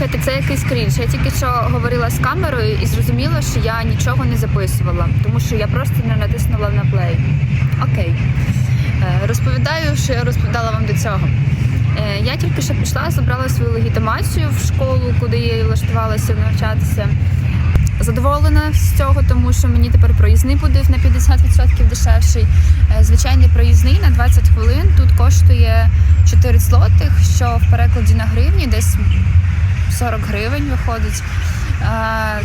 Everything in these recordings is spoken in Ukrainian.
Слухайте, це якийсь крінж. Я тільки що говорила з камерою і зрозуміла, що я нічого не записувала, тому що я просто не натиснула на плей. Окей. Е, Розповідаю, що я розповідала вам до цього. Е, Я тільки що пішла, забрала свою легітимацію в школу, куди я влаштувалася навчатися. Задоволена з цього, тому що мені тепер проїзний буде на 50% дешевший. Е, Звичайний проїзний на 20 хвилин тут коштує 4 злотих, що в перекладі на гривні десь 40 гривень виходить.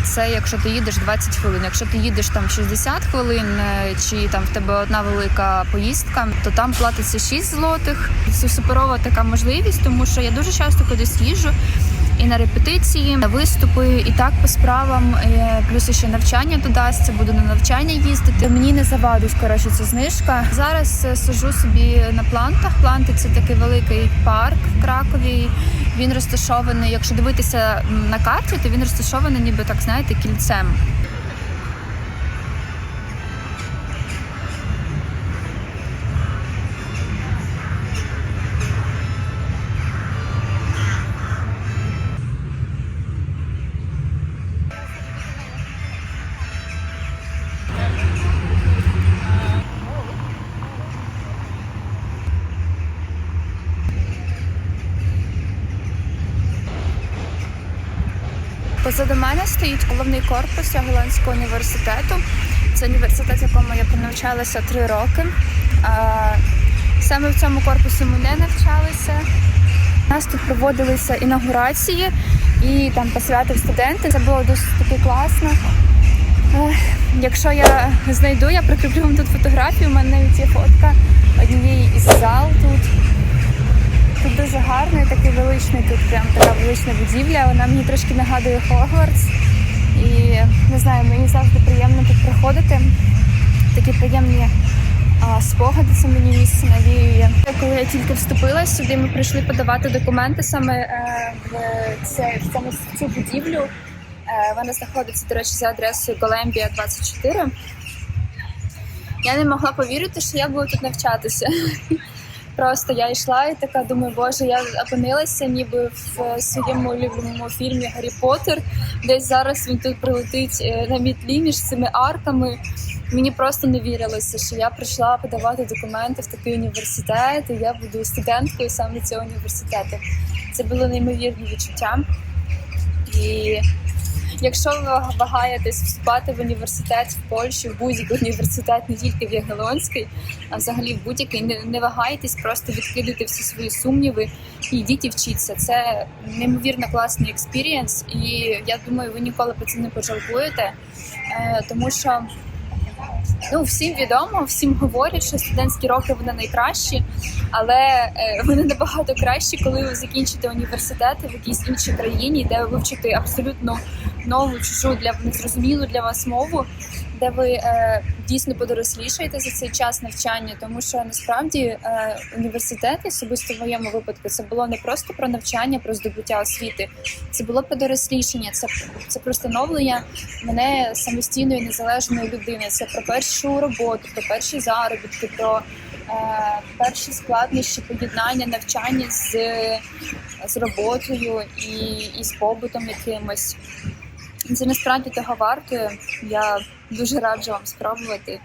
Це якщо ти їдеш 20 хвилин. Якщо ти їдеш там 60 хвилин, е, чи там в тебе одна велика поїздка, то там платиться 6 злотих. Це суперова така можливість, тому що я дуже часто кудись їжджу. І на репетиції, на виступи, і так по справам. Е, Плюс ще навчання додасться, буду на навчання їздити. Мені не завадить коротше ця знижка. Зараз е, сижу собі на плантах. Планти це такий великий парк в Кракові. Він розташований, якщо дивитися на карті, то він розташований, ніби так знаєте, кільцем. Позаду мене стоїть головний корпус Ягелонського університету. Це університет, в якому я понавчалася три роки. Саме в цьому корпусі ми не навчалися. У нас тут проводилися інаугурації і там посвятив студенти. Це було досить таки класно. Якщо я знайду, я прикріплю вам тут фотографію. У мене навіть є фотка однієї із зал тут. Тут дуже гарно і такий величний, тут прям така велична будівля. Вона мені трошки нагадує Хогвартс. І не знаю, мені завжди приємно тут приходити. Такі приємні а, спогади це мені місце навіює. Коли я тільки вступила сюди, ми прийшли подавати документи саме е, в, це, в, цьому, в цю будівлю. Е, вона знаходиться, до речі, за адресою Колембія 24. Я не могла повірити, що я буду тут навчатися. Просто я йшла і така думаю, боже, я опинилася ніби в своєму улюбленому фільмі Гаррі Поттер. Десь зараз він тут прилетить е, на мітлі між цими арками. Мені просто не вірилося, що я прийшла подавати документи в такий університет, і я буду студенткою саме цього університету. Це було неймовірні відчуття. І якщо ви вагаєтесь вступати в університет в Польщі, в будь-який університет, не тільки в Ягелонський, а взагалі в будь-який, не, не вагайтесь, просто відкидуйте всі свої сумніви і йдіть і вчіться. Це неймовірно класний експірієнс, і я думаю, ви ніколи про це не пожалкуєте, е, тому що. Ну, всім відомо, всім говорять, що студентські роки вони найкращі, але е, вони набагато кращі, коли ви закінчите університет в якійсь іншій країні, де ви вивчите абсолютно нову, чужу для незрозумілу для вас мову, де ви е, дійсно подорослішаєте за цей час навчання, тому що насправді е, університет, особисто в моєму випадку, це було не просто про навчання, про здобуття освіти, це було про дорослішання, це, це про становлення мене самостійної незалежної людини. Це про першу роботу, про перші заробітки, про е, перші складнощі поєднання навчання з, з роботою і, і з побутом якимось. Це насправді того вартує. Я дуже раджу вам спробувати.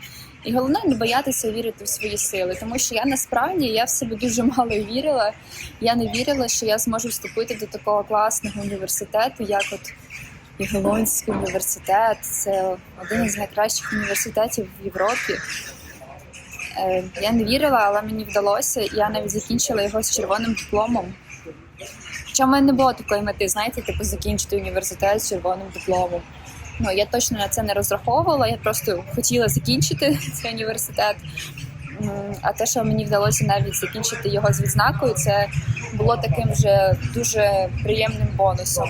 І головне не боятися вірити в свої сили, тому що я насправді я в себе дуже мало вірила. Я не вірила, що я зможу вступити до такого класного університету, як от Ягелонський університет. Це один із найкращих університетів в Європі. Е, Я не вірила, але мені вдалося. Я навіть закінчила його з червоним дипломом. Хоча в мене не було такої мети, знаєте, типу закінчити університет з червоним дипломом. Ну я точно на це не розраховувала. Я просто хотіла закінчити цей університет. А те, що мені вдалося навіть закінчити його з відзнакою, це було таким вже дуже приємним бонусом.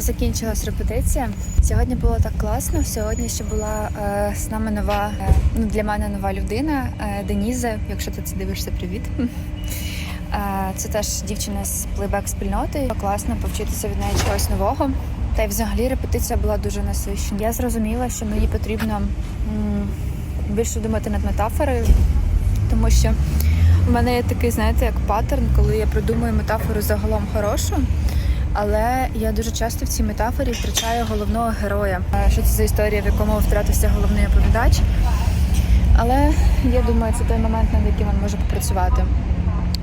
Закінчилась репетиція. Сьогодні було так класно. Сьогодні ще була е, з нами нова, е, ну для мене нова людина е, Деніза. Якщо ти це дивишся, привіт. Е, це теж дівчина з плейбек спільноти. Класно повчитися від неї чогось нового. Та й взагалі репетиція була дуже насичена. Я зрозуміла, що мені потрібно м, більше думати над метафорою, тому що у мене є такий, знаєте, як паттерн, коли я придумую метафору загалом хорошу. Але я дуже часто в цій метафорі втрачаю головного героя. Що це за історія, в якому втратився головний оповідач? Але я думаю, це той момент, над яким він може попрацювати.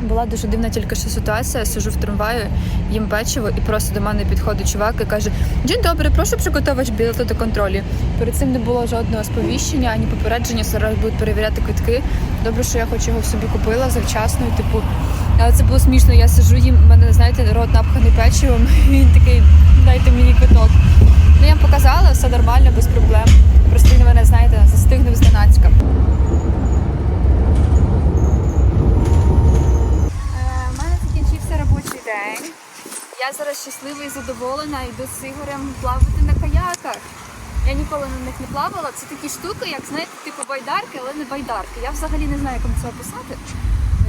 Була дуже дивна тільки що ситуація. Сижу в трамваї, їм печиво, і просто до мене підходить чувак і каже: День добрий, прошу приготувати білети до контролі. Перед цим не було жодного сповіщення, ані попередження. Зараз будуть перевіряти квитки. Добре, що я хоч його собі купила завчасно. Типу, але це було смішно. Я сижу їм, мене, знаєте, рот напханий печивом. Він такий, дайте мені квиток. Ну я показала, все нормально, без проблем. Просто він мене, знаєте, застигнув зненацька. У мене закінчився робочий день. Я зараз щаслива і задоволена, йду з Ігорем плавати на каяках. Я ніколи на них не плавала. Це такі штуки, як знаєте, типу байдарки, але не байдарки. Я взагалі не знаю, як вам це описати,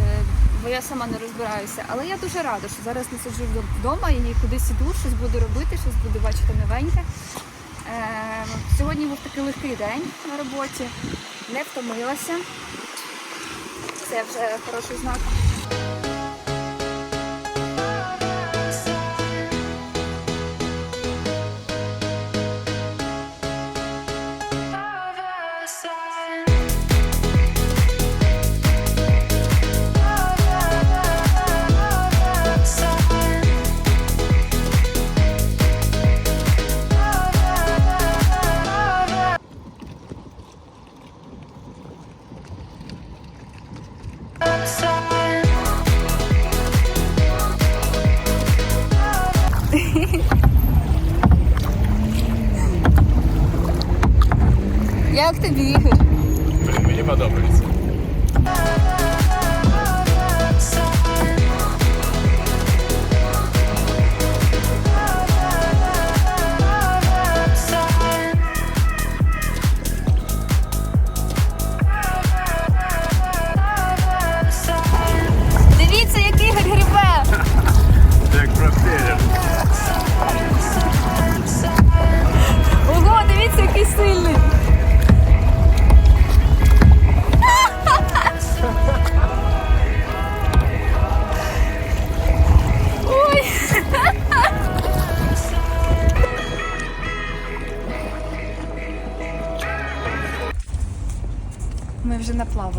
е, бо я сама не розбираюся. Але я дуже рада, що зараз не сиджу вдома і кудись іду, щось буду робити, щось буду бачити новеньке. Е, Сьогодні був такий легкий день на роботі, не втомилася. Це вже хороший знак. Як тобі Ігор? Блін, мені подобається.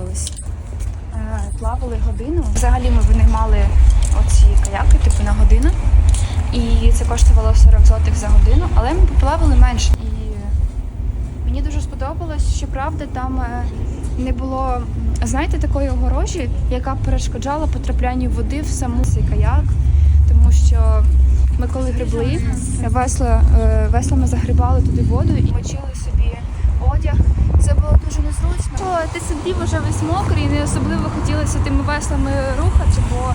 Вже. Е, Плавали годину. Взагалі ми винаймали оці каяки, типу на годину. І це коштувало 40 злотих за годину, але ми поплавали менше. І мені дуже сподобалось, що правда там е, не було, знаєте, такої огорожі, яка перешкоджала потраплянню води в саму цей каяк. Тому що ми коли гребли, весла, е, веслами загрібали туди воду і мочили собі одяг. Це було дуже незручно. О, ти сидів уже весь мокрий, не особливо хотілося тими веслами рухати, бо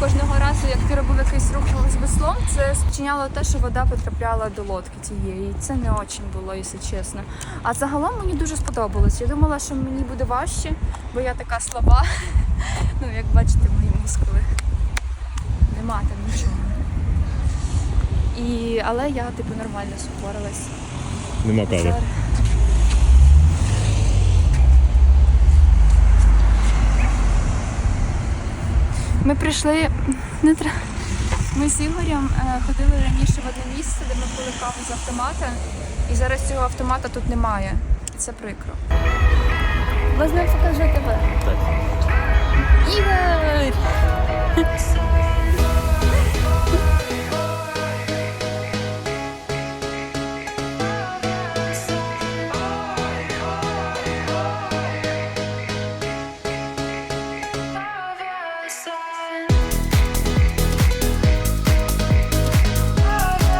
кожного разу, як ти робив якийсь рух з веслом, це спричиняло те, що вода потрапляла до лодки тієї. І це не очень було, якщо чесно. А загалом мені дуже сподобалось. Я думала, що мені буде важче, бо я така слаба. Ну, як бачите, мої мускули. Нема там нічого. І, але я типу нормально спорилась. Нема кави. Ми прийшли. Не тр... Ми з Ігорем е, ходили раніше в одне місце, де ми пили каву з автомата, і зараз цього автомата тут немає. І це прикро. Власне, покажу тебе. Так. Ігор!